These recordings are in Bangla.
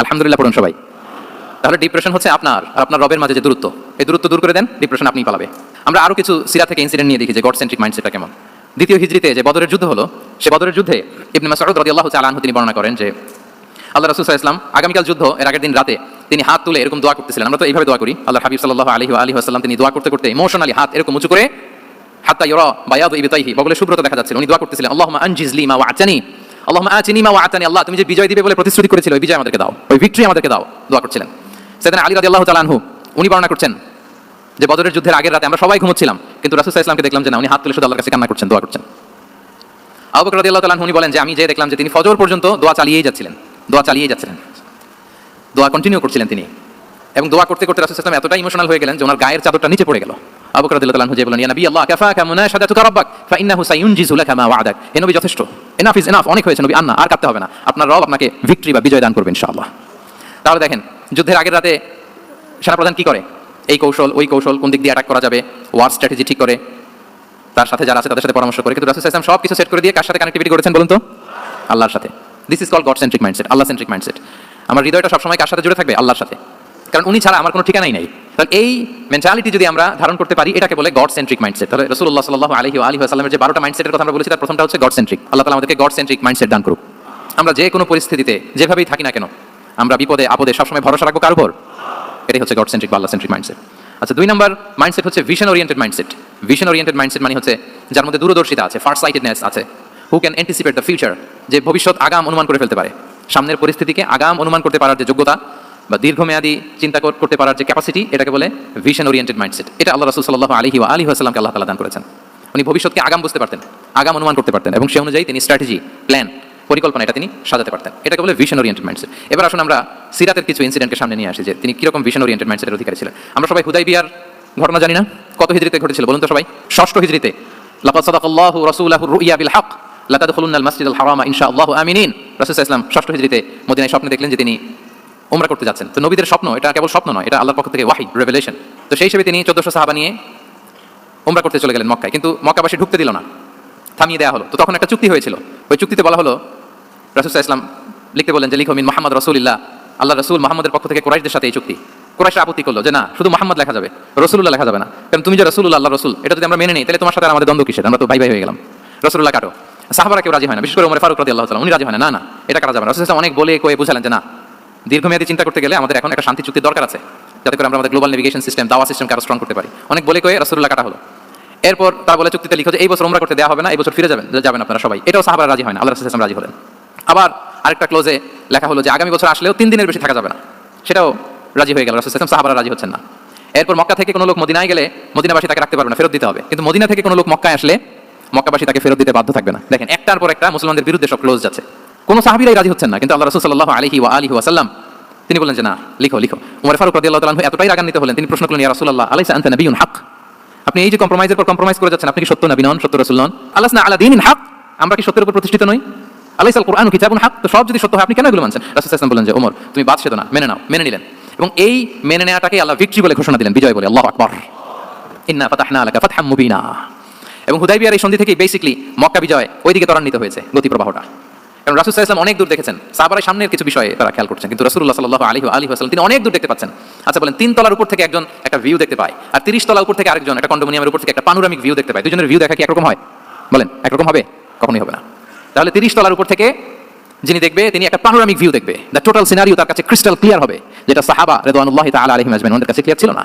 আলহামদুলিল্লাহ পড়ুন সবাই। তাহলে ডিপ্রেশন হচ্ছে আপনার আর আপনার রবের মাঝে যে দূরত্ব, এই দূরত্ব দূর করে দেন ডিপ্রেশন আপনি পালাবে। আমরা আরও কিছু সিরা থেকে ইনসিডেন্ট নিয়ে দেখি যে গড সেন্ট্রিক মাইন্ডসেটটা কেমন। দ্বিতীয় হিজড়িতে যে বদরের যুদ্ধ হলো, সে বদরের যুদ্ধে ইবনে মাসউদ রাদিয়াল্লাহু তাআলা আনহু তিনি বর্ণনা করেন যে, আল্লাহ রাসূল সাল্লাল্লাহু আলাইহি ওয়াসাল্লাম আগামীকাল যুদ্ধ, এর আগের দিন রাতে তিনি হাত তুলে এরকম দোয়া করতেছিলেন। আমরা তো এইভাবে দোয়া করি। আল্লাহ হাবিব সাল্লাল্লাহু আলাইহি ওয়া আলিহি ওয়াসাল্লাম তিনি দোয়া করতে করতে ইমোশনালি হাত এরকম উঁচু করে, হাত্তা ইউরা বায়াদু ইবতাইহি বগলে শুভ্রতা দেখা যাচ্ছিল। উনি দোয়া করতেছিলেন, আল্লাহুম্মা আনজিজ লি মা ওয়া'তানি আতিনি মা ওয়া'তানি আল্লাহ, তুমি যে বিজয় দিবে বলে প্রতিশ্রুতি করেছিলে, ওই বিজয় আমাদেরকে দাও, ওই ভিক্টরি আমাদেরকে দাও, দোয়া করছিলেন। সেদিন আলী রাদিয়াল্লাহু তাআলা আনহু, উনি বর্ণনা করছেন যে বদরের যুদ্ধের আগের রাতে আমরা সবাই ঘুমোচ্ছিলাম, কিন্তু রাসূল আলাইহি দেখলাম যে না, উনি হাত তুলে শুধু আল্লাহর কাছে করছেন, দোয়া করছেন। আবু বকর রাদিয়াল্লাহু তাআলা উনি বলেন যে, আমি যে দেখলাম যে তিনি ফজর পর্যন্ত দোয়া চালিয়েই যাচ্ছিলেন, দোয়া চালিয়েই যাচ্ছিলেন। দোয়া কন্টিনিউ করছিলেন তিনি। এবং দোয়া করতে করতে রাসূল আলাইহি এতটা ইমোশনাল হয়ে গেলেন যে ওনার গায়ের চাদরটা নিচে পড়ে গেল। আবু বকর রাদিয়াল্লাহু আনহু যে ইয়া নবী, আল্লাহ, কাফাকা মুনাশাদাতুকা রাব্বাক, ফাইন্নাহু সায়ুনজিজু লাকা মা ওয়া'দাক। হে নবী, যথেষ্ট। এনাফ ইজ এনাফ অনেক হয়েছে নবী, আন্না, আর কাঁদতে হবে না। আপনার রব আপনাকে ভিক্টরি বা বিজয় দান করবেন ইনশাআল্লাহ। তাহলে দেখেন, যুদ্ধের আগের রাতে সেনাপ্রধান কি করে? এই কৌশল, ওই কৌশল কোন দিক দিয়ে অ্যাটাক করা যাবে? ওয়ার স্ট্র্যাটেজি ঠিক করে? তার সাথে যারা আছে তাদের সাথে পরামর্শ করে। কিন্তু রাসুল ইসলাম সব কিছু সেট করে দিয়ে কার সাথে কানেক্টিভিটি করেছেন বলুন তো? আল্লাহর সাথে। This is call God centric mindset Allah centric mindset আমার হৃদয়টা সবসময় কার সাথে জুড়ে থাকবে? আল্লাহর সাথে। কারণ উনি ছাড়া আমার কোনো ঠিকানাই নেই। তাহলে এই মেন্টালিটি যদি আমরা ধারণ করতে পারি, এটাকে বলে গড সেন্ট্রিক মাইন্ডসেট তাহলে রসুল্লাহ সাল্লাহ আলহি আলী আসালামের যে বারোটা মাইন্ডসেটের কথা আমরা বলেছি, তার প্রথমটা হচ্ছে গড সেন্ট্রিক আল্লাহ তালা আমাদেরকে গড সেন্ট্রিক মাইন্ডসেট দান করুক। আমরা যে কোনো পরিস্থিতিতে, যেভাবেই থাকি না কেন, আমরা বিপদে, আপদে সবসময় ভরসা রাখব কার উপর? এটাই হচ্ছে গড সেন্ট্রিক বা সেন্ট্রিক মাইন্ডসেট আচ্ছা দুই নম্বর মাইন্ডসেট হচ্ছে vision oriented mindset vision oriented mindset মানে হচ্ছে, যার মধ্যে দূরদর্শিতা আছে ফার্স্ট সাইটেডনেস আছে। Who can anticipate the future যে ভবিষ্যৎ আগাম অনুমান করে ফেলতে পারে। সামনের পরিস্থিতিকে আগাম অনুমান করতে পারার যে যোগ্যতা বা দীর্ঘমেয়াদী চিন্তা করতে পারার যে ক্যাপাসিটি এটাকে বলে ভিশন ওরিয়েন্টেড মাইন্ডসেট এটা আল্লাহ রাসুল সাল্লাহ আলহি আলী আসসালামকে আল্লাহ তালা দান করেছেন। উনি ভবিষ্যৎকে আগাম বুঝতে পারতেন, আগাম অনুমান করতে পারতেন এবং সে অনুযায়ী তিনি স্ট্র্যাটেজি প্ল্যান পরিকল্পনা এটা তিনি সাজাতে পারতেন। এটাকে বলে ভিশন ওরিয়েন্টেড মাইন্ডসেট এবার আসুন আমরা সিরাতের কিছু ইনসিডেন্টকে সামনে নিয়ে আসি যে তিনি কীরকম ভিশন ওরিয়েন্টেড মাইন্ডসেটের অধিকারী ছিলেন। আমরা সবাই হুদাই বিয়ার ঘটনা জানি না। কত হিজরিতে ঘটেছিল বলুন তো সবাই? ষষ্ঠ হিজরিতে। লাকাদ সাদাকাল্লাহু রাসূলাহু রুইয়া বিল হক। লা তাদখুলুন্নাল মাসজিদাল হারামা ইনশাআল্লাহু আমিনিন। রাসূল সাল্লাল্লাহু আলাইহি ওয়াসাল্লাম ষষ্ঠ হিজরিতে মদিনায় স্বপ্নে দেখলেন যে তিনি উমরা করতে যাচ্ছেন। তো নবীদের স্বপ্ন, এটা কেবল স্বপ্ন নয়, এটা আল্লাহর পক্ষ থেকে ওয়াহি রেভেলেশন তো সেই হিসেবে তিনি চোদ্দশো সাহাবা নিয়ে উমরা করতে চলে গেলেন মক্কায়। কিন্তু মক্কাবাসী ঢুকতে দিল না, থামিয়ে দেওয়া হলো। তো তখন একটা চুক্তি হয়েছিল। ওই চুক্তিতে বলা হলো, রাসুল ইসলাম লিখতে বলেন যে, লিখো, মিন মোহাম্মদ রসুলিল্লাহ। আল্লাহ রসুল মোহাম্মদের পক্ষ থেকে কোরাইশদের সাথে এই চুক্তি। কোরাইশরা আপত্তি করল যে, না, শুধু মোহাম্মদ লেখা যাবে রসুল্লাহ লেখা যাবে না। কারণ তুমি যে রসুল্লাহ আল্লাহ রসুল, এটা যদি আমরা মেনে নিই, তাহলে তোমার সাথে আমাদের দ্বন্দ্ব কিসের? আমরা তো ভাই ভাই হয়ে গেলাম। রসুল্লাহ কাটো। সাহাবারা কেউ রাজি হয় না। বিশেষ করে উমর ফারুক রাদি আল্লাহ উনি রাজি হয় না। না এটা করা যাবে না? রসুল অনেক বলে কয়ে বুঝালেন যে, না দীর্ঘমেয়াদী চিন্তা করতে গেলে আমাদের এখন একটা শান্তি চুক্তির দরকার আছে। যাতে করে আমরা আমাদের গ্লোবাল নেভিগেশন সিস্টেম দাওয়া সিস্টেমকে আরও স্ট্রং করতে পারি। অনেক বলে কয়ে রসুল্লাহ কাটা হলো। এরপর তারা বলে চুক্তিতে লিখো যে, এই বছর উমরা করতে দেওয়া হবে না, এই বছর ফিরে যাবেন যাবেন আপনারা সবাই। এটাও সাহাবারা রাজি হয় না আল্লাহ ইসলাম রাজি হলেন। আবার আরেকটা ক্লোজে লেখা হলো যে, আগামী বছর আসলেও তিন দিনের বেশি থাকা যাবে না। সেটাও রাজি হয়ে গেল, রসুল সাহাবারা রাজি হচ্ছেন না। এরপর মক্কা থেকে কোনো লোক মদিনায় গেলে মদিনাবাসী তাকে রাখতে পারবে না, ফেরত দিতে হবে। কিন্তু মদিনা থেকে কোনো লোক মক্কায় আসলে মক্কাবাসী তাকে ফেরত দিতে বাধ্য থাকবে না। দেখেন, একটার পর একটা মুসলমানদের বিরুদ্ধে সব ক্লোজ যাচ্ছে। কোনো সাহাবিরাই রাজি হচ্ছেন না, কিন্তু আল্লাহ রসুল সাল্লাহ আলহি ওয়া আলিহি ওয়াসাল্লাম, তিনি বললেন যে না, লিখো লিখো। উমর ফারুক তাআলা আনহু এতটাই রাগান্বিত হলেন, তিনি প্রশ্ন করলেন, ইয়া রাসূলুল্লাহ, আলাইসা আনতা নাবিয়ুন হক? আপনি এই যে কম্প্রোমাইজের পর কম্প্রোমাইজ করে যাচ্ছেন, আপনি কি সত্য নবী নন, সত্য রাসূল নন? আল্লাহ আলা দীনিন হক? আমরা কি সত্যের উপর প্রতিষ্ঠিত নই? আলাইসাল কোরআন কিতাবুন হক? তো সব যদি সত্য হয়, আপনি কেন এগুলো মানছেন? রাসূল ওয়াসাল্লাম বলেন যে ওমর তুমি বাদ সেতো না, মেনে নাও, মেনে নিলেন। এবং এই মেনে নেওয়াটাকে আল্লাহ ভিক্টরি বলে ঘোষণা দিলেন, বিজয় বলে, আল্লাহু আকবার। ইন্না ফাতাহনা লাকা ফাতহাম মুবিনা। এবং হুদাইবিয়ার এই সন্ধি থেকে বেসিকলি মক্কা বিজয় ওইদিকে ত্বরান্বিত হয়েছে গতি প্রবাহটা কারণ রাসুল ইসলাম অনেক দূর দেখেছেন। সাহাবারা সামনের কিছু বিষয়ে তারা খেয়াল করছেন। কিন্তু রাসুল্লাহ সাল্লাহ আলী আলী হাসলাম তিনি অনেক দূর দেখতে পাচ্ছেন। আচ্ছা বলেন, তিন তলার উপর থেকে একজন একটা ভিউ দেখতে পায় আর তিরিশ তলার উপর থেকে আরেকজন একটা কন্ডোমিনিয়ামের উপর থেকে একটা পানোরামিক ভিউ দেখতে পায়। দুজনের ভিউ দেখা কি একরকম হয়? বলেন, একরকম হবে? কখনোই হবে না। তাহলে তিরিশ তলার উপর থেকে যিনি দেখবে, তিনি একটা পানোরামিক ভিউ দেখবে। দ্য টোটাল সিনারিও তার কাছে ক্রিস্টাল ক্লিয়ার হবে, যেটা সাহাবা রেদওয়ানুল্লাহ তাআলা আলাইহিম আজমাইন ওদের কাছে ক্লিয়ার ছিল না।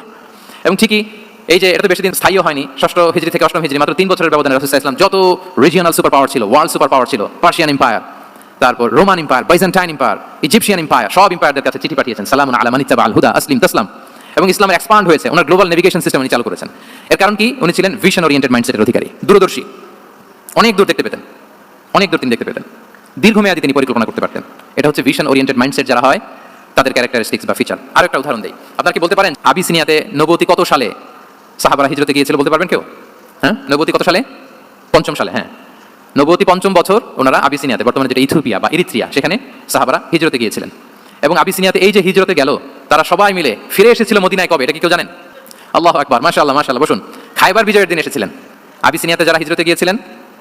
এবং ঠিকই এই যে এটা তো বেশি দিন স্থায়ী হয়নি, ষষ্ঠ হিজরি থেকে অষ্টম হিজরি, মাত্র তিন বছরের ব্যবধানে রাসুল ইসলাম যত রিজিয়নাল সুপার পাওয়ার ছিল ওয়ার্ল্ড সুপার পাওয়ার ছিল পার্সিয়ান এম্পায়ার তারপর Roman empire, Byzantine empire, Egyptian empire, সব এম্পায়ারদের কাছে চিঠি পাঠিয়েছেন। সালাম আলামান ইত্তাবা আল হুদা আসলিম, তাসলাম। এবং ইসলামের এক্সপান্ড হয়েছে। ওনার গ্লোবাল নেভিগেশন সিস্টেম উনি চালু করেছেন। এর কারণ কি? উনি ছিলেন ভিশন ওরিয়েন্টেড মাইন্ডসেটের অধিকারী, দূরদর্শী। অনেক দূর দেখতে পেতেন। অনেক দূর তিনি দেখতে পেতেন। দীর্ঘমেয়াদী তিনি পরিকল্পনা করতে পারতেন। এটা হচ্ছে ভিশন ওরিয়েন্টেড মাইন্ডসেট যারা হয়, তাদের ক্যারেক্টারিস্টিক্স বা ফিচার আরও একটা উদাহরণ দেই। আপনার কি বলতে পারেন, আবিসিনিয়াতে নবতী কত সালে সাহাবারা হিজরতে গিয়েছিল বলতে পারবেন কেউ? হ্যাঁ? নবতী কত সালে? পঞ্চম সালে হ্যাঁ। নবতী পঞ্চম বছর ওনারা আবিসিনিয়াতে, বর্তমানে যেটা ইথিওপিয়া বা ইরিত্রিয়া, সেখানে সাহাবারা হিজরতে গিয়েছিলেন। এবং আবিসিনিয়াতে এই যে হিজরতে গেল, তারা সবাই মিলে ফিরে এসেছিল মদিনায় কবে, এটা কি কেউ জানেন? আল্লাহ আকবার, মাশাআল্লাহ মাশাআল্লাহ, বসুন। খাইবার বিজয়ের দিন এসেছিলেন। আবিসিনিয়াতে যারা হিজরতে গিয়েছিলেন,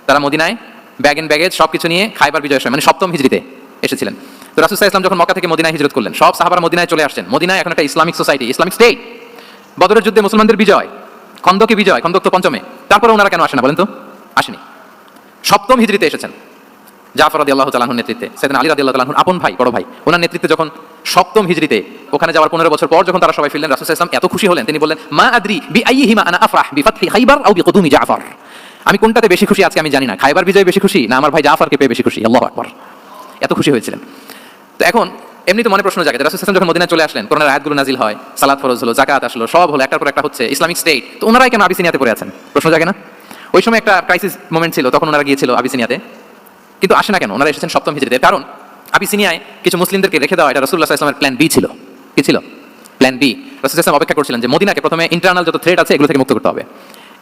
তারা মদিনায় ব্যাগ এন্ড ব্যাগেজ সব কিছু নিয়ে খাইবার বিজয়ের সময় মানে সপ্তম হিজরিতে এসেছিলেন। তো রাসুসাহ ইসলাম যখন মক্কা থেকে মদিনায় হিজরত করলেন, সব সাহাবারা মদিনায় চলে আসছেন। মদিনায় এখন একটা ইসলামিক সোসাইটি, ইসলামিক স্টেট। বদরের যুদ্ধে মুসলমানদের বিজয়, খন্দকে বিজয়, খন্দক তো পঞ্চমে। তারপরে ওনারা কেন আসে না বলেন তো? আসেনি। সপ্তম হিজরিতে এসেছেন। জাফর আদি আল্লাহ তালাহুর নেতৃত্বে। সেদিন আলী রাদি আল্লাহ আপন ভাই, বড় ভাই, ওনার নেতৃত্বে যখন সপ্তম হিজরিতে ওখানে যাওয়ার পনেরো বছর পর যখন তারা সবাই ফিরলেন, রাসুল ইসলাম এত খুশি হলেন, তিনি বললেন, মা আদ্রি বি আই হিমা আনা আফরাহ বি ফাতহি খাইবার আও বি কুদুমি জাফর? আমি কোনটাতে বেশি খুশি আজকে আমি জানি না। খাইবার বিজয় বেশি খুশি না আমার ভাই জাফরকে পেয়ে বেশি খুশি? আল্লাহ আকবার। এত খুশি হয়েছিলেন। তো এখন এমনি তো মনে প্রশ্ন জাগে রাসুল ইসলাম যখন মদিনায় চলে আসলেন, কোরআনের আয়াতগুলো নাজিল হয়, সালাত ফরজ হলো জাকাত আসলো সব হলো, একটার পর একটা হচ্ছে ইসলামিক স্টেট, তো ওনারাই কেন আবিসিনিয়াতে পড়ে আছেন? প্রশ্ন জাগে না? ওই সময় একটা ক্রাইসিস মোমেন্ট ছিল, তখন ওনারা গিয়েছিল আবিসিনিয়াতে। কিন্তু আসে না কেন, ওনারা এসেছেন সপ্তম হিজড়িতে। কারণ, আবিসিনিয়ায় কিছু মুসলিমদেরকে রেখে দেওয়া এটা রসুল্লাহ ইসলামের প্ল্যান বি ছিল। কি ছিল? প্ল্যান বি রসুল ইসলাম অপেক্ষা করছিলেন যে মদিনাকে প্রথমে ইন্টারনাল যত থ্রেট আছে এগুলো থেকে মুক্ত করতে হবে।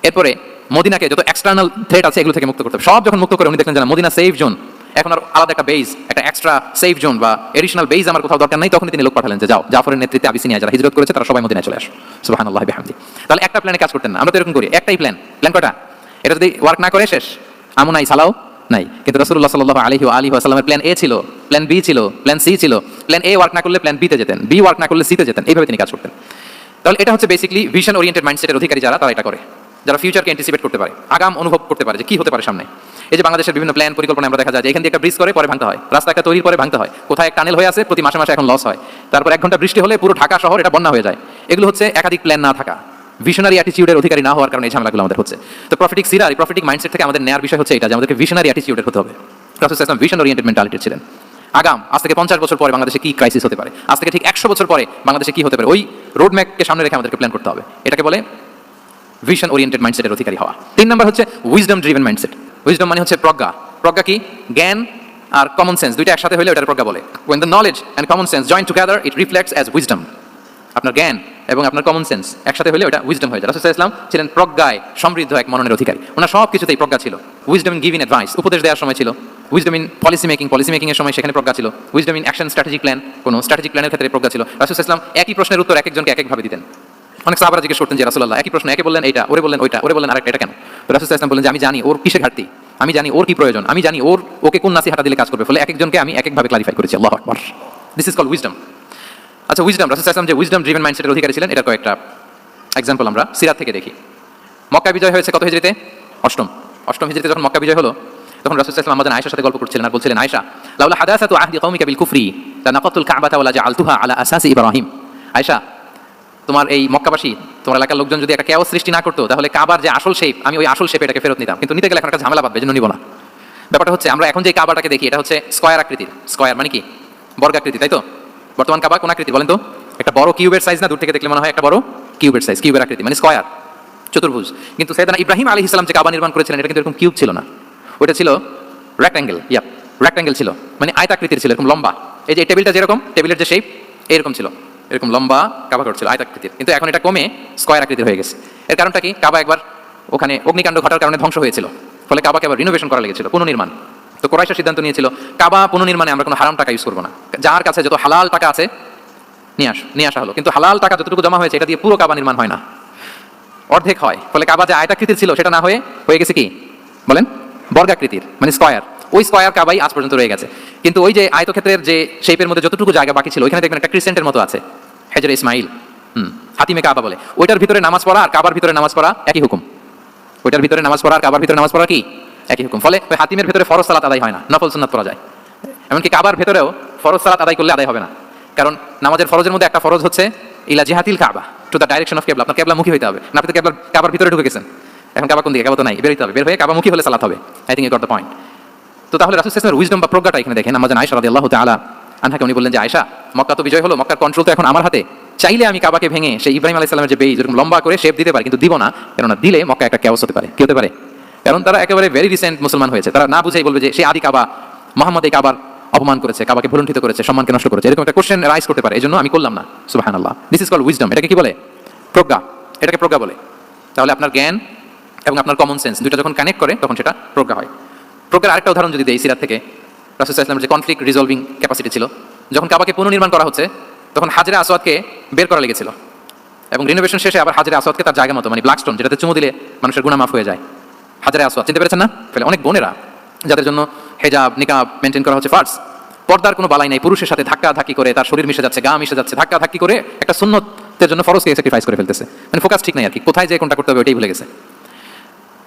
এরপরে মদিনাকে যত এক্সটার্নাল থ্রেট আছে এগুলো থেকে মুক্ত করতে হবে। সব যখন মুক্ত করে উনি দেখলেন যে মদিনা সেফ জোন এখন আর আলাদা একটা বেস একটা এক্সট্রা সেফ জোন বা এডিশনাল বেস আমার কোথাও দরকার নাই তখন তিনি লোক পাঠালেন যে যাও, জাফরের নেতৃত্বে আবিসিনিয়া যারা হিজরত করেছে তারা সবাই মদিনায় চলে আসো। সুবহানাল্লাহি, বিহামদি। তাহলে একটা প্ল্যানে কাজ করতেন না। আমরা তো এরকম করি, একটাই প্ল্যান প্ল্যান কটা এটা যদি ওয়ার্ক না করে, শেষ। আমু নাই, সালাও নাই। কিন্তু রসুল্লাহ সাল্লাহ আলহি আলী আসালামের প্ল্যান এ ছিল প্ল্যান বি ছিল প্ল্যান সি ছিল। প্ল্যান এ ওয়ার্ক না করলে প্ল্যান বিতে যেতেন। বি ওয়ার্ক না করলে সিতে যেতেন। এইভাবে তিনি কাজ করতেন। তাহলে এটা হচ্ছে বেসিকলি ভিশন ওরিয়েন্টেড মাইন্ডসেটের অধিকারী যারা, তারা এটা করে। যারা ফিউচারকে অ্যান্টিসিপেট করতে পারে, আগাম অনুভব করতে পারে যে কি হতে পারে সামনে। এই যে বাংলাদেশের বিভিন্ন প্ল্যান পরিকল্পনা আমরা দেখা যায় যে এখান থেকে একটা ব্রিজ করে, পরে ভাঙতে হয়। রাস্তা একটা তৈরি করে ভাঙতে হয়। কোথায় টানেল হয়ে আছে, প্রতি মাসে মাসে এখন লস হয়। তারপর এক ঘণ্টা বৃষ্টি হলে পুরো ঢাকা শহর এটা বন্যা হয়ে যায়। এগুলো হচ্ছে একাধিক প্ল্যান না থাকা। ভিশনারি অ্যাটিটিউডের অধিকারী না হওয়ার কারণে এই ঝামেলাগুলো আমাদের হচ্ছে। তো প্রফিটিক সিরা প্রফিটিক মাইন্ডসেট থেকে আমাদের নেয়ার বিষয় হচ্ছে এটা, যে আমাদেরকে ভিশনারি অ্যাটিটিউডের হতে হবে। প্রফেসর ভিশন ওরিয়েন্টেড মেন্টালিটির ছিলেন। আগাম, আজ থেকে পঞ্চাশ বছর পরে বাংলাদেশে কি ক্রাইসিস হতে পারে? আজ থেকে ঠিক একশো বছর পরে বাংলাদেশে কি হতে পারে? ওই রোড ম্যাপকে সামনে রেখে আমাদেরকে প্ল্যান করতে হবে। এটাকে বলে ভিশন ওরিয়েন্টেড মাইন্ডসেটের অধিকারী হওয়া। তিন নম্বর হচ্ছে উইজডম ড্রিভেন মাইন্ডসেট উইজডম মানে হচ্ছে প্রজ্ঞা। প্রজ্ঞা কি? জ্ঞান আর কমন সেন্স দুইটা একসাথে হলে ওটার প্রজ্ঞা বলে। When the knowledge and common sense join together it reflects as wisdom আপনার জ্ঞান এবং আপনার কমন সেন্স একসাথে হলে ওটা উইজডম হয়ে যায়। রাসুল ইসলাম ছিলেন প্রজ্ঞায় সমৃদ্ধ এক মননের অধিকারী। ওনার সব কিছুতেই প্রজ্ঞা ছিল। উইজডম ইন গিভিং অ্যাডভাইস উপদেশ দেওয়ার সময় ছিল। Wisdom in policy making policy making এর সময় সেখানে প্রজ্ঞা ছিল। Wisdom in action strategic plan কোনো স্ট্র্যাটেজিক প্ল্যানের ক্ষেত্রে প্রজ্ঞা ছিল। রাসুল ইসলাম একই প্রশ্নের উত্তর এক একজনকে এক একভাবে দিতেন। অনেক সাহাবারা জিজ্ঞেস করতেন যে রাসুল্লাহ একই প্রশ্ন একে বললেন এটা ওরে বললেন ওইটা, ওরে বললেন আরেকটা, এটা কেন? রাসুল ইসলাম বললেন যে, আমি জানি ওর কিসের ঘাটতি, আমি জানি ওর কি প্রয়োজন, আমি জানি ওর, ওকে কোন নাসিহাটা দিলে কাজ করবে। ফলে এক একজনকে আমি এক একভাবে ক্লারিফাই করেছি, Allah this is call wisdom আচ্ছা উইজডম রাসুল ইসলাম যে উইজডম ড্রিভেন মাইন্ডসেটের অধিকারী ছিলেন, এটা কয়েকটা এক্সাম্পল আমরা সিরাত থেকে দেখি। মক্কা বিজয় হয়েছে কত হিজড়িতে? অষ্টম। অষ্টম হিজড়িতে যখন মক্কা বিজয় হলো, তখন রাসুল ইসলাম আমাদের আয়সার সাথে গল্প করছিলেন আর বলছিলেন আয়সা লাউলা হাদাসাতু আহদি কওমিকা বিল কুফরি লানাকাতুল কাবাতা ওয়ালা জাআলতুহা আলা আসাসি ইব্রাহিম। আয়সা তোমার এই মক্কাবাসী, তোমার এলাকার লোকজন যদি একটা কেও সৃষ্টি না করতো, তাহলে কাবার যে আসল শেপ আমি ওই আসল শেপে এটাকে ফেরত নিতাম। কিন্তু নিতে গেলে এখন একটা ঝামেলা পাবে জন্য নিব না। ব্যাপারটা হচ্ছে, আমরা এখন যে কাবাটাকে দেখি, এটা হচ্ছে স্কয়ার আকৃতির। স্কয়ার মানে কি? বর্গাকৃতি, তাই তো? বর্তমান কাবা কোন আকৃতি, বলেন তো? একটা বড় কিউবের সাইজ না? দূর থেকে দেখলে মনে হয় একটা বড় কিউবের সাইজ কিউবের আকৃতি মানে স্কয়ার চতুর্ভুজ। কিন্তু সৈয়দানা ইব্রাহিম আলী ইসলাম যে কাবা নির্মাণ করেছিলেন, এটা কিন্তু এরকম কিউব ছিল না। ওটা ছিল রেক্ট্যাঙ্গেল ইয়াপ রেক্ট্যাঙ্গেল ছিল। মানে আয়তাকৃতির ছিল, এরকম লম্বা। এই যে টেবিলটা যেরকম, টেবিলের যে শেপ এরকম ছিল। এরকম লম্বা কাবা ঘর ছিল আয়তাকৃতির কিন্তু এখন এটা কমে স্কয়ার আকৃতির হয়ে গেছে। এর কারণটা কি? কাবা একবার ওখানে অগ্নিকাণ্ড ঘটার কারণে ধ্বংস হয়েছিল। ফলে কাবাকে আবার রিনোভেশন করা লেগেছিল, পুনর্নির্মাণ। তো কোরাইশা সিদ্ধান্ত নিয়েছিল, কাবা পুনর্নির্মাণে আমরা কোনো হারাম টাকা ইউজ করব না। যার কাছে যত হালাল টাকা আছে, নিয়ে আস, নিয়ে আসা হলো। কিন্তু হালাল টাকা যতটুকু জমা হয়েছে, এটা দিয়ে পুরো কাবা নির্মাণ হয় না। অর্ধেক হয়। ফলে কাবা যে আয়তাকৃতির ছিল, সেটা না হয়ে হয়ে গেছে কি? বলেন? বর্গাকৃতির মানে স্কয়ার ওই স্কয়ার কাবাই আজ পর্যন্ত রয়ে গেছে। কিন্তু ওই যে আয়তক্ষেত্রের যে শেপের মধ্যে যতটুকু জায়গা বাকি ছিল, ওইখানে দেখবেন একটা ক্রিসেন্টের মতো আছে। হেজর ইসমাইল, হুম, হাতিমে কাবা বলে। ওইটার ভিতরে নামাজ পড়া আর কাবার ভিতরে নামাজ পড়া একই হুকুম। ওইটার ভিতরে নামাজ পড়া আর কাবার ভিতরে নামাজ পড়া কি? একই হুকুম ফলে ওই হাতিমের ভিতরে ফরজ সালাত আদায় হয় না, নফল সুন্নাত পড়া যায়। এমনকি কাবার ভেতরেও ফরজ সালাত আদায় করলে আদায় হবে না। কারণ নামাজের ফরজের মধ্যে একটা ফরজ হচ্ছে, ইলা জিহাতিল কাবা টু দ্য ডাইরেকশন অফ কেবলা আপনার কেবলা মুখী হতে হবে। না আপনি তো কেবলা কাবার ভিতরে ঢুকে গেছেন। এখন কাবা কোন দিকে? কাবা তো নাই, বের হতে হবে। বের হয়ে কাবা মুখী হলে সালাত হবে। I think got the point তো তাহলে রাসুল ইসলামের উইজডম বা প্রজ্ঞাটা এখানে দেখেন। আমাদের আয়সা রাদি তালা আনহাকে উনি বললেন যে আয়সা মক্কা তো বিজয় হলো, মক্কার কন্ট্রোল তো এখন আমার হাতে। চাইলে আমি কাবাকে ভেঙে সেই ইব্রাহিম আলাইহিস সালামের যে বেই যেরকম লম্বা করে শেপ দিতে পারি, কিন্তু দিব না। কেননা দিলে মক্কা একটা ক্যাওস হতে পারে। কি হতে পারে? কারণ তারা একেবারে ভেরি রিসেন্ট মুসলমান হয়েছে। তারা না বুঝেই বলবে যে সে আদি কাবা, মোহাম্মদ এই কাবার অপমান করেছে, কাবাকে ভুলুণ্ঠিত করেছে, সম্মানকে নষ্ট করেছে। এরকম একটা কোশ্চেন রাইজ করতে পারে এই জন্য আমি করলাম না সুবাহান আল্লাহ দিস ইজ কল উইজডম এটাকে কি বলে? প্রজ্ঞা। এটাকে প্রজ্ঞা বলে। তাহলে আপনার জ্ঞান এবং আপনার কমন সেন্স দুইটা যখন কানেক্ট করে, তখন সেটা প্রজ্ঞা হয়। প্রজ্ঞার আরেকটা উদাহরণ যদি দেয় সিরাত থেকে, রাসুল ইসলামের যে কনফ্লিক্ট রিজলভিং ক্যাপাসিটি ছিল, যখন কাবাকে পুনর্নির্মাণ করা হচ্ছে, তখন হাজরে আসওয়াদকে বের করা লেগেছিল। এবং রিনোভেশন শেষে আবার হাজরে আসওয়াদকে তার জায়গা মতো মানে ব্ল্যাকস্টোন যেটাতে চুমু দিলে মানুষের গুণা মাফ হয়ে যায়। হাজারে আসওয়াদ চিনতে পেরেছেন না? ফলে অনেক বোনেরা যাদের জন্য হেজাব, নিকাব মেনটেন করা হচ্ছে ফার্স পর্দার কোনো বালাই নাই, পুরুষের সাথে ধাক্কা ধাক্কি করে, তার শরীর মিশে যাচ্ছে, গা মিশে যাচ্ছে, ধাক্কা ধাক্কি করে একটা সুন্নতের জন্য ফরজকে স্যাক্রিফাইস করে ফেলতেছে। মানে ফোকাস ঠিক নাই আর কি, কোথায় যে কোনটা করতে হবে ওইটাই ভুলে গেছে।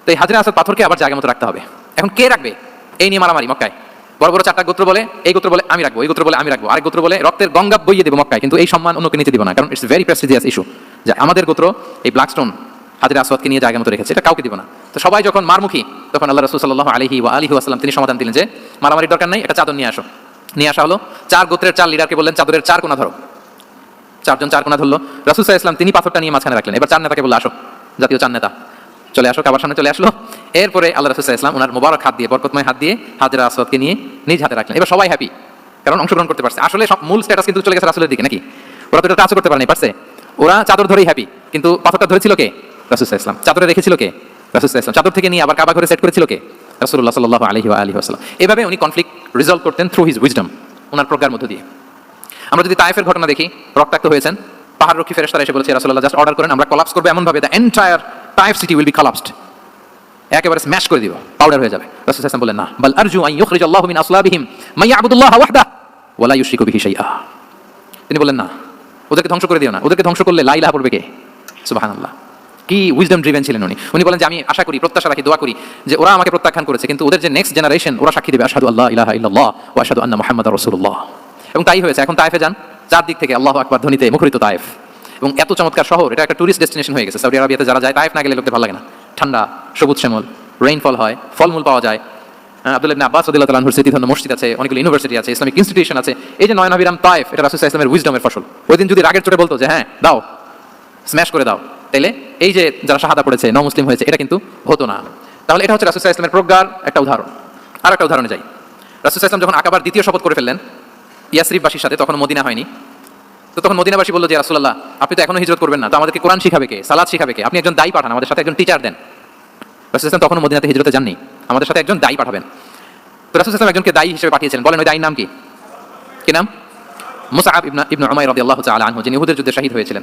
তো এই হাজিরা আসাদ পাথরকে আবার জায়গা মতো রাখতে হবে। এখন কে রাখবে? এই নিয়ে মারামারি মক্কায়। বড় বড় চারটা গোত্র বলে, এই গোত্র বলে আমি রাখব এই গোত্র বলে আমি রাখব, আরেক গোত্র বলে রক্তের গঙ্গা বইয়ে দেবো মক্কায়, কিন্তু এই সম্মান অন্যকে নিতে দিব না, কারণ ইটস ভেরি প্রেস্টিজিয়াস ইস্যু যে আমাদের গোত্র, এই ব্ল্যাকস্টোন হাজিরা আসওয়াদকে নিয়ে জায়গা মতো রেখেছে। এটা কাউকে দিব না। তো সবাই যখন মারমুখী, তখন আল্লাহ রসুল সাল্লাহ আলহি ওয়া আলহি আসসালাম তিনি সমাধান দিলেন যে, মারামারির দরকার নেই, একটা চাদর নিয়ে আসো। নিয়ে আসা হলো, চার গোত্রের চার লিডারকে বললেন, চাদরের চার কোনা ধরো। চারজন চার কোনা ধরলো। রাসুল সাহা ইসলাম তিনি পাথরটা নিয়ে মাঝখানে রাখলেন। এবার চার নেতাকে বলল, আসো, জাতীয় চার নেতা, চলে আসো, কাবার সামনে চলে আসলো। এরপরে আল্লাহ রাসুল ইসলাম ওনার মোবারক হাত দিয়ে, বরকতময় হাত দিয়ে হাজরা আসওয়াদকে নিয়ে নিজ হাতে রাখলেন। এবার সবাই হ্যাপি কারণ অংশগ্রহণ করতে পারছে। আসলে সব মূল স্ট্যাটাস কিন্তু চলে গেছে রাসুলের দিকে, নাকি? ওরা তো এটা টাচও করতে পারেনি পারছে? ওরা চাদর ধরেই হ্যাপি কিন্তু পাথরটা ধরেছিল কে? রাসুল সাহা ইসলাম চাদরে রেখেছিল কে? রাসুল সাহা ইসলাম চাদর থেকে নিয়ে আবার কাবা ঘরে সেট করেছিল কে? রাসুল্লাহ সাল্লাহ আলহি আলহি আসসালাম এভাবে উনি কনফ্লিক্ট রিজলভ করতেন থ্রু হিজ উইজডম ওনার প্রজ্ঞার মধ্য দিয়ে। আমরা যদি তাইফের ঘটনা দেখি, রক্তাক্ত হয়েছেন, পাহাড় রক্ষী ফেরেস্তারা এসে বলেছে রাসূলুল্লাহ জাস্ট অর্ডার করেন, আমরা কলাপস করব এমন ভাবে the entire Taif city will be collapsed একেবারে স্ম্যাশ করে দিব পাউডার হয়ে যাবে। রাসূল আলাইহি বলেন না, বাল আরজু আন ইউখরিজ আল্লাহু মিন আসলাবিহিম, মান ইয়াবুদুল্লাহ ওয়াহদা ওয়ালা ইউশরিকু বিহি শাইআ। তিনি বললেন, না, ওদেরকে ধ্বংস করে দিও না, ওদেরকে ধ্বংস করলে লা ইলাহা পড়বে কে? সুবহানাল্লাহ। কি উইজডম ড্রিভেন ছিলেন উনি? উনি বলেন যে আমি আশা করি প্রত্যাশা রাখি দোয়া করি যে ওরা আমাকে প্রত্যাখ্যান করেছে। কিন্তু ওদের যে নেক্সট জেনারেশন ওরা সাক্ষী দেবে আশহাদু আল্লাহ ইলাহা ইল্লাল্লাহ ওয়া আশহাদু আন্না মুহাম্মাদার রাসূলুল্লাহ। এবং তাই হয়েছে। এখন তাইফে যান। চারদিক থেকে আল্লাহ আকবার ধ্বনিতে মুখরিত তাইফ এবং এত চমৎকার শহর এটা একটা টুরিস্ট ডেস্টিনেশন হয়ে গেছে। সৌদি আরবিয়াতে যারা যায় তাইফ না গেলে লোকদের ভালো লাগে না। ঠান্ডা সবুজ শ্যামল রেইনফল হয় ফলমূল পাওয়া যায়। আহ, আব্দুল ইবনে আব্বাস রাদিয়াল্লাহু তাআলার স্মৃতিধন্য মসজিদ আছে অনেকগুলো ইউনিভার্সিটি আছে ইসলামিক ইনস্টিটিউশন আছে। এই যে নয়ন আবিরাম তাইফ এটা রাসূল ইসলামের উইজডমের ফসল। ওই দিন যদি রাগের চোটে বলতো যে হ্যাঁ দাও স্ম্যাশ করে দাও। তাইলে এই যে যারা শাহাদা পড়েছে ন মুসলিম হয়েছে, এটা কিন্তু হতো না। তাহলে এটা হচ্ছে রাসুল ইসলামের প্রজ্ঞার একটা উদাহরণ। আর একটা উদাহরণে যাই। রাসুল ইসলাম যখন আকাবার দ্বিতীয় শপথ করে ফেললেন ইয়াসরিফবাসীর সাথে, তখন মদিনা হয়নি। তো তখন মদিনাবাসী বলল যে রাসুল্লাহ আপনি তো এখনও হিজরত করবেন না। তো আমাদেরকে কোরআন শিখাবে কে? সালাদ শিখাবে কে? আপনি একজন দায়ী পাঠান, আমাদের সাথে একজন টিচার দেন। রাসুল ইসলাম তখন মদিনাতে হিজরতে যাননি। আমাদের সাথে একজন দায়ী পাঠাবেন। তো রাসুল ইসলাম একজনকে দায়ী হিসেবে পাঠিয়েছিলেন। বলেন, ওই দায়ীর নাম কি? কি নাম? মুসাআব ইবনা ইবনু উমাইর রাদিয়াল্লাহু তাআলা আনহু, যিনি উহুদের যুদ্ধে শহীদ হয়েছিলেন।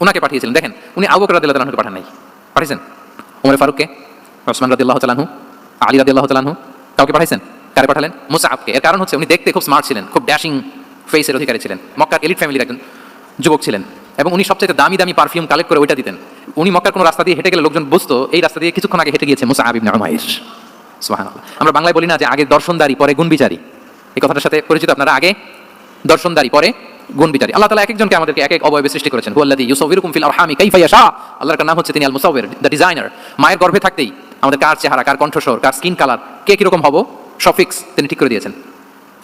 ওনাকে পাঠিয়েছিলেন। দেখেন, উনি আবু বকর রাদিয়াল্লাহু তাআলাকে পাঠান নাই। পাঠিয়েছেন ওমর ফারুককে, ওসমান রাদিয়াল্লাহু তাআলা আনহু, আলী রাদিয়াল্লাহু তাআলা আনহু, কাউকে পাঠাইছেন? কারে পাঠালেন? মুসাআবকে এর কারণ হচ্ছে উনি দেখতে খুব স্মার্ট ছিলেন, খুব ড্যাশিং ফেসের অধিকারী ছিলেন, মক্কার এলিট ফ্যামিলির একজন যুবক ছিলেন। এবং উনি সবচেয়ে দামি দামি পারফিউম কালেক্ট করে ওইটা দিতেন। উনি মক্কার কোনো রাস্তা দিয়ে হেঁটে গেলে লোকজন বুঝতো, এই রাস্তা দিয়ে কিছুক্ষণ আগে হেঁটে গিয়েছে মুসাআব ইবনে উমাইর। সুবহানাল্লাহ। আমরা বাংলায় বলি না যে আগে দর্শনদারি, পরে গুণবিচারী। এই কথাটার সাথে পরিচিত আপনারা, আগে দর্শনদারি, পরে গুণ বিচারী আল্লাহ তালা এক একজনকে আমাদেরকে এক এক অবয়বে সৃষ্টি করেছেন। হুয়াল্লাদি ইউসফিরুকুম ফিল আরহামি কাইফা ইয়াশা। আল্লাহর নাম হচ্ছে তিনি আল মুসাউবির দ্য ডিজাইনার। মায়ের গর্ভে থাকতেই আমাদের কার চেহারা, কার কণ্ঠস্বর, কার স্কিন কালার, কে কীরকম হব সফিক্স তিনি ঠিক করে দিয়েছেন।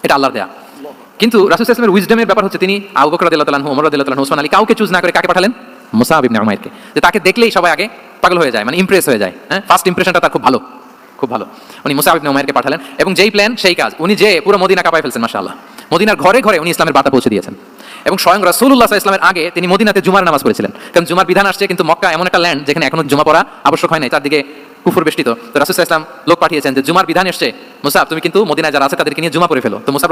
এটা আল্লাহর দেয়া। কিন্তু রাসুল ইসলামের উইজডমের ব্যাপার হচ্ছে তিনি আবু বকর তাআলা ওমর তাআলা ওসমান আলী কাউকে চুজ না করে কাকে পাঠালেন? মুসাআব ইবনে উমাইরকে। যে তাকে দেখলেই সবাই আগে পাগল হয়ে যায় মানে ইমপ্রেস হয়ে যায় হ্যাঁ? ফার্স্ট ইমপ্রেশনটা তার খুব ভালো খুব ভালো। উনি মুসাআব ইবনে উমাইরকে পাঠালেন এবং যেই প্ল্যান সেই কাজ। উনি যে পুরো মদিনা কাঁপায় ফেলছেন, মাশাআল্লাহ। মদিনার ঘরে ঘরে উনি ইসলামের বার্তা পৌঁছে দিয়েছেন। এবং স্বয়ং রাসুল্লাহ ইসলামের আগে তিনি মদিনাতে জুমার নামাজ পড়েছিলেন। কারণ জুমার বিধান আসছে, কিন্তু মক্কা এমন একটা ল্যান্ড যেখানে এখনও জুমা পড়া আবশ্যক হয় নাই, চারদিকে কুফুর বেষ্টিত। তো রাসুল ইসলাম লোক পাঠিয়েছেন যে, জুমার বিধান এসছে। মুসাফ তুমি কিন্তু মদিনায় যারা আছে তাদেরকে নিয়ে জুমা পড়ে ফেলো। তো মুসাফ